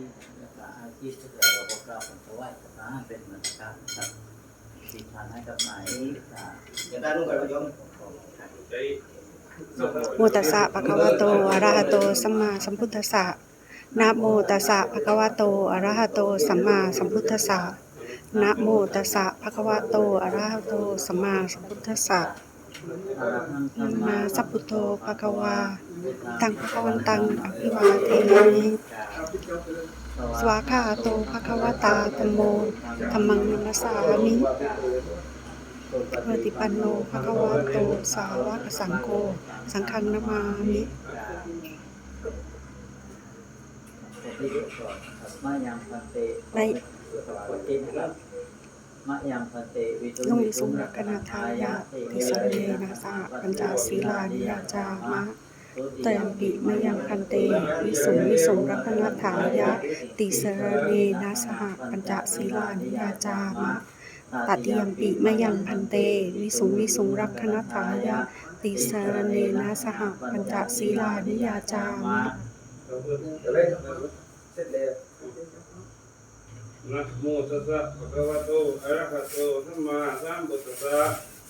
ที่รักษาอาชีพที่เราบอกกล่าวผลถวายสถาเป็นเหมือนกันครับสิทานให้กับไหมายอ่าจะได้รู้กันว่าโยมโมตัสสะภะคะวะโตอะระหะโตสัมมาสัมพุทธัสสะนะโมตัสสะภะคะวะโตอะระหะโตสัมมาสัมพุทธัสสะนะโมตัสสะภะคะวะโตอะระหะโตสัมมาสัมพุทธัสสะนะมาสัพพุโธภะคะวา ตังงภะภะควันตังอภิวาเทเทมิสวาวาขาขาโตภะคะวตาตัมโมธัธัมมมัมังนัสสาสามิปฏิปันโนภะคะวโตสาวกสังโฆสังฆังนามามิมายังพันเตในกดเองนะครับมายังพันเตลงสุงรักนาทายาติสรเนนะสหปัญจศีลานิยาจามะ ตยมปิมยังพันเต วิสุงวิสุงรักนาทายาติสรเนนะสหปัญจศีลานิยาจามะตติยมปิมยังพันเตวิสุงวิสุงรักนทายาติสรเนนะสหปัญจศีลานิยาจามะนะโมตัสสะภะคะวะโตอะระหะโตสัมมาสัมพุทธัสสะ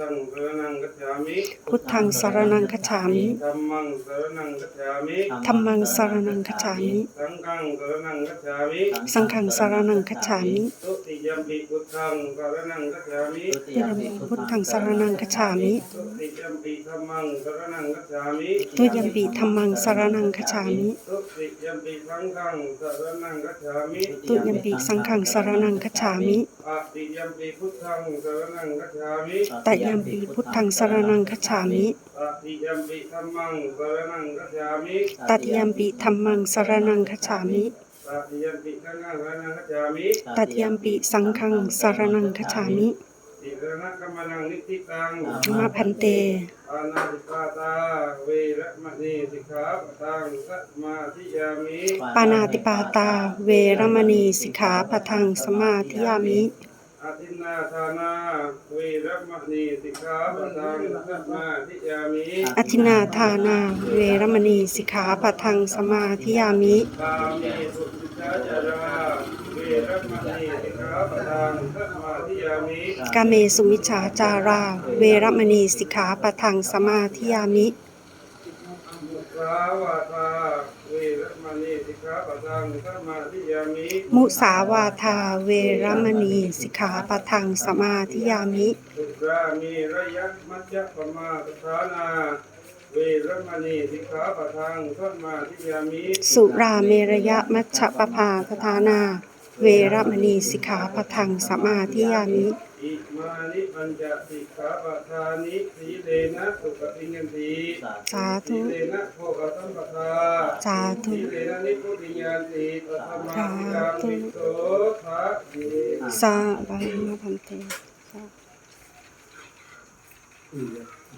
พุทธังสรณังคัจฉามิพุทธังสรณังคัจฉามิธัมมังสรณังคัจฉามิธัมมังสรณังคัจฉามิสังฆังสรณังคัจฉามิสังฆังสรณังคัจฉามิตุติยัมปิพุทธังสรณังคัจฉามิติยัมปิพุทธังสรณังคัจฉามิตุติยัมปิธัมมังสรณังคัจฉามิตุยัมปิธัมมังสรณังคัจฉามิตุติ ยัมปิสังฆังสรณังคัจฉามิตุยัมปิสังฆังสรณังคัจฉามิอะติยัมปิพุทธังสรณังคัจฉามิตยัมปิพุทธังสรณังคัจฉามิอะติยัมปิธัมมังสรณังคัจฉามิตติยัมปิธัมมังสรณังคัจฉามิอะติยัมปิสังฆังสรณังคัจฉามิ ตติยัมปิสังฆังสรณังคัจฉามิติรณกัมมนังนิติตังมาพันเตอานาติปาตาเวระมณีสิกขาปะทังสัมมาทิยามิปานาติปาตา เวรมณีสิกขาปะทังสมาธิยามิอาทินนาทานาเวระมณีสิกขาปะทังสัมมาทิยามิอธินาทานาเวรมณีสิกขาปะทังสมาธิยามิกามีสุขิจาจาราเวระมณีสิ กขาปะทังสัมมาทิยามิกาเมสุมิจฉาจารา เวรมณีสิกขาปะทังสมาธิยามิมุสาวาทาเวระมณีสิกขาปะทังสัมมาทิยามิมุสาวาทาเวรมณีสิกขาปะทังสมาธิยามิ สุรามีระยะมัจจปมาสถานาเวระมณีสิกขาปะทังสัมมาทิยามิสุราเมรยะมัชฌปภาทานา เวรมณีสิกขาปะทังสมาธิยามิอิมานิปัญจสิกขาปะทานิสีเลนะสุขติยันติสาสีธุเลนะโภคสัมปทาสาธุสีเลนะนิพุติยันติปัตมาธิยังวิโสภะเยสาบามาพันเตอืม